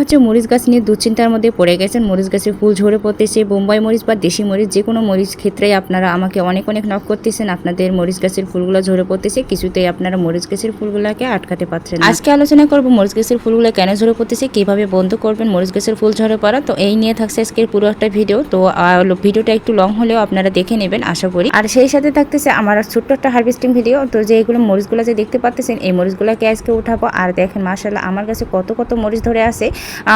হচ্ছে মরিচ গাছ নিয়ে দুশ্চিন্তার মধ্যে পড়ে গেছেন। মরিচ গাছে ফুল ঝরে পড়তেছে। বোম্বাই মরিচ বা দেশি মরিচ যে কোনো মরিচ ক্ষেত্রেই আপনারা আমাকে অনেক অনেক নক করতেছেন। আপনাদের মরিচ গাছের ফুলগুলো ঝরে পড়তেছে। কিছুতেই আপনারা মরিচ গাছের ফুলগুলোকে আটকাতে পারছেন আজকে আলোচনা করব মরিচ গাছের ফুলগুলো কেন ঝরে পড়তেছে, কীভাবে বন্ধ করবেন, মরিচ গাছের ফুল ঝরে পড়া। তো এই নিয়ে থাকছে আজকের পুরো একটা ভিডিও তো ভিডিওটা একটু লং হলেও আপনারা দেখে নেবেন, আশা করি। আর সেই সাথে থাকতেছে আমার ছোট্ট একটা হারভেস্টিং ভিডিও তো যে এগুলো মরিচগুলো যে দেখতে পাচ্ছেন এই মরিচগুলোকে আজকে উঠাবো। আর দেখেন মাসাল্লাহ আমার কাছে কত কত মরিচ ধরে আছে।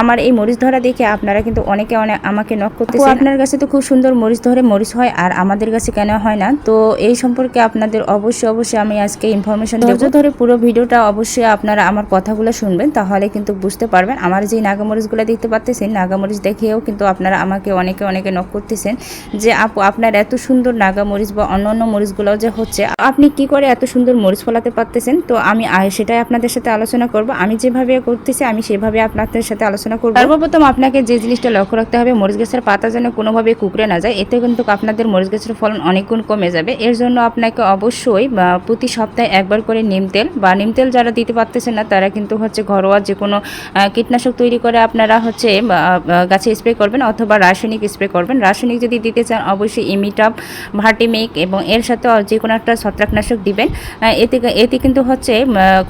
আমার এই মরিচ ধরা দেখে আপনারা কিন্তু অনেকে অনেক আমাকে নক করতেছে আপনার কাছে তো খুব সুন্দর মরিচ ধরে মরিচ হয় আর আমাদের কাছে কেন হয় না? তো এই সম্পর্কে আপনাদের অবশ্যই অবশ্যই আমি আজকে ইনফরমেশন ধৈর্য ধরে পুরো ভিডিওটা অবশ্যই আপনারা আমার কথাগুলো শুনবেন তাহলে কিন্তু বুঝতে পারবেন। আমার যে নাগামরিচগুলো দেখতে পাচ্ছেন নাগামরিচ দেখেও কিন্তু আপনারা আমাকে অনেকে অনেকে নক করতেছেন যে আপু আপনার এত সুন্দর নাগামরিচ বা অন্য অন্য মরিচগুলো যে হচ্ছে আপনি কি করে এত সুন্দর মরিচ ফলাতে পারতেছেন? তো আমি সেটাই আপনাদের সাথে আলোচনা করব। আমি যেভাবে করতেছি আমি সেভাবে আপনাদের সাথে আলোচনা করব। সর্বপ্রথম আপনাকে যে জিনিসটা লক্ষ্য রাখতে হবে, মরিচ গাছের পাতা যেন কোনোভাবে কুকড়ে না যায়। এতে কিন্তু আপনাদের মরিচ গাছের ফলন অনেক গুণ কমে যাবে। এর জন্য আপনাকে অবশ্যই প্রতি সপ্তাহে একবার করে নিম তেল বা নিম তেল যারা দিতে পারতেছেন না, তারা কিন্তু হচ্ছে ঘরোয়া যে কোনো কীটনাশক তৈরি করে আপনারা হচ্ছে গাছে স্প্রে করবেন অথবা রাসায়নিক স্প্রে করবেন। রাসায়নিক যদি দিতে চান, অবশ্যই ইমিটাপ, ভার্টিমিক এবং এর সাথে যে কোনো একটা ছত্রাকনাশক দিবেন। এতে এতে কিন্তু হচ্ছে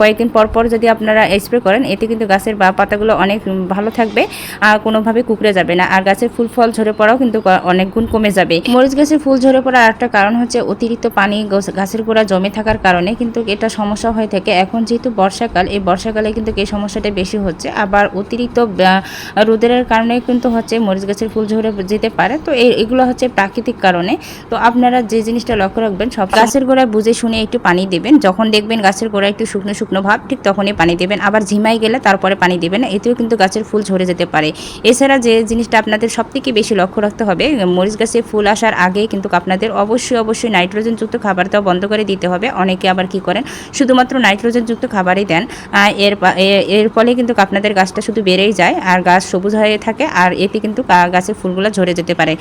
কয়েকদিন পর পর যদি আপনারা স্প্রে করেন, এতে কিন্তু গাছের বা পাতাগুলো অনেক ভালো থাকবে, আর কোনোভাবে কুকড়ে যাবে না। আর গাছের ফুল ফল ঝরে পড়াও কিন্তু অনেক গুণ কমে যাবে। মরিচ গাছের ফুল ঝরে পড়ার একটা কারণ হচ্ছে অতিরিক্ত পানি গাছ- গাছের গোড়া জমে থাকার কারণে কিন্তু এটা সমস্যা হয়ে থাকে। এখন যেহেতু বর্ষাকাল, এই বর্ষাকালে কিন্তু এই সমস্যাটা বেশি হচ্ছে। আবার অতিরিক্ত রোদের কারণে কিন্তু হচ্ছে মরিচ গাছের ফুল ঝরে যেতে পারে। তো এগুলো হচ্ছে প্রাকৃতিক কারণে। তো আপনারা যে জিনিসটা লক্ষ্য রাখবেন, সব গাছের গোড়ায় বুঝে শুনে একটু পানি দেবেন। যখন দেখবেন গাছের গোড়ায় একটু শুকনো শুকনো ভাব, ঠিক তখনই পানি দেবেন। আবার ঝিমাই গেলে তারপরে পানি দেবেন। এতেও কিন্তু গাছের ফুল ঝরে যেতে পারে। এছাড়া যে জিনিসটা আপনাদের সব থেকে বেশি লক্ষ্য রাখতে হবে, মরিচ গাছে ফুল আসার আগে কিন্তু আপনাদের অবশ্যই অবশ্যই নাইট্রোজেনযুক্ত খাবার দেওয়া বন্ধ করে দিতে হবে। অনেকে আবার কি করেন, শুধুমাত্র নাইট্রোজেনযুক্ত খাবারই দেন। এর এর ফলে কিন্তু আপনাদের গাছটা শুধু বেড়েই যায় আর গাছ সবুজ হয়ে থাকে আর এতে কিন্তু গাছের ফুলগুলো ঝরে যেতে পারে।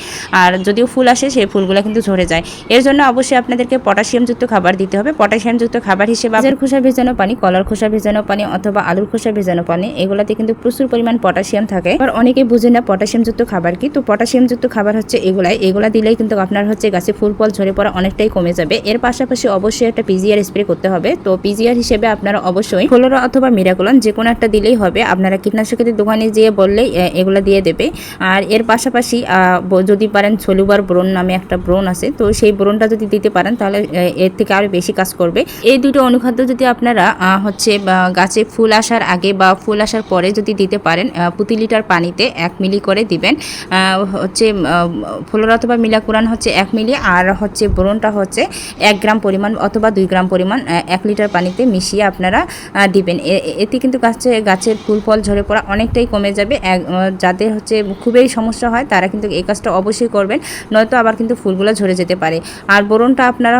আর যদিও ফুল আসে, সেই ফুলগুলো কিন্তু ঝরে যায়। এর জন্য অবশ্যই আপনাদেরকে পটাশিয়ামযুক্ত খাবার দিতে হবে। পটাশিয়ামযুক্ত খাবার হিসেবে গাছের খোসা ভেজানো পানি, কলার খোসা ভেজানো পানি অথবা আলুর খোসা ভেজানো পানি, এগুলাতে কিন্তু প্রচুর পরিমাণ পটাশিয়াম থাকে। আবার অনেকে বুঝে না পটাশিয়ামযুক্ত খাবার কি। তো পটাশিয়ামযুক্ত খাবার হচ্ছে এগুলাই। এগুলা দিলেই কিন্তু আপনার হচ্ছে গাছে ফুল ফল ঝরে পড়া অনেকটাই কমে যাবে। এর পাশাপাশি অবশ্যই একটা পিজিআর স্প্রে করতে হবে। তো পিজিআর হিসেবে আপনারা অবশ্যই ফ্লোরা অথবা মিরাকুলান যে কোনো একটা দিলেই হবে। আপনারা কীটনাশকের দোকানে যেয়ে বললেই এগুলা দিয়ে দেবে। আর এর পাশাপাশি যদি পারেন সলুবার ব্রোন নামে একটা ব্রণ আছে। তো সেই ব্রণটা যদি দিতে পারেন, তাহলে এর থেকে আরও বেশি কাজ করবে। এই দুটো অনুখাদ্য যদি আপনারা হচ্ছে গাছে ফুল আসার আগে বা ফুল আসার পরে যদি দিতে পারেন। প্রতি লিটার পানিতে এক মিলি করে দিবেন। হচ্ছে ফ্লোরা অথবা মিলাকুরান হচ্ছে এক মিলি, আর হচ্ছে ব্রোনটা হচ্ছে এক গ্রাম পরিমাণ অথবা দুই গ্রাম পরিমাণ এক লিটার পানিতে মিশিয়ে আপনারা দিবেন। এতে কিন্তু গাছে, গাছের ফুল ফল ঝরে পড়া অনেকটাই কমে যাবে। যাদের হচ্ছে খুবই সমস্যা হয়, তারা কিন্তু এই কাজটা অবশ্যই করবেন, নয়তো আবার কিন্তু ফুলগুলো ঝরে যেতে পারে। আর বোরনটা আপনারা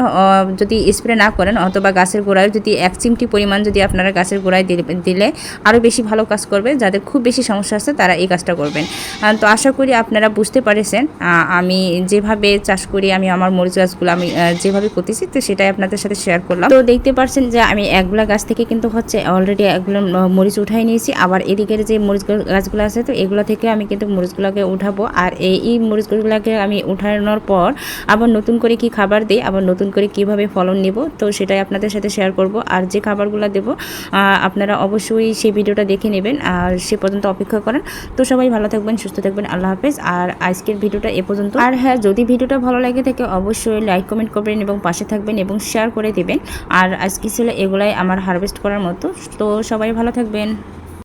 যদি স্প্রে না করেন অথবা গাছের গোড়ায় যদি এক চিমটি পরিমাণ যদি আপনারা গাছের গোড়ায় দিলে আরও বেশি ভালো কাজ করবে, যাদের খুব বেশি সমস্যা আছে, তারা এই কাজটা করবেন। তো আশা করি আপনারা বুঝতে পারেছেন। আমি যেভাবে চাষ করি, আমি আমার মরিচ গাছগুলো আমি যেভাবে করতেছি, তো সেটাই আপনাদের সাথে শেয়ার করলাম। তো দেখতে পারছেন যে আমি একগুলা গাছ থেকে কিন্তু হচ্ছে অলরেডি একগুলো মরিচ উঠাই নিয়েছি। আবার এদিকের যে মরিচ গাছগুলো আছে, তো এগুলো থেকে আমি কিন্তু মরিচগুলোকে উঠাবো। আর এই মরিচগুলোকে আমি উঠানোর পর আবার নতুন করে কি খাবার দিই, আবার নতুন করে কীভাবে ফলন নেব, তো সেটাই আপনাদের সাথে শেয়ার করব। আর যে খাবারগুলো দেবো আপনারা অবশ্যই সেই ভিডিওটা দেখে নেবেন। আর সে পর্যন্ত অপেক্ষা করেন। তো সবাই ভালো থাকবেন, সুস্থ থাকবেন, আল্লাহ হাফেজ। আর আজকের ভিডিওটা এ পর্যন্ত। আর হ্যাঁ যদি ভিডিওটা ভালো লাগে থাকে, অবশ্যই লাইক, কমেন্ট করবেন এবং পাশে থাকবেন এবং শেয়ার করে দেবেন। আর আজকে ছিল এগুলাই আমার হারভেস্ট করার মতো। তো সবাই ভালো থাকবেন।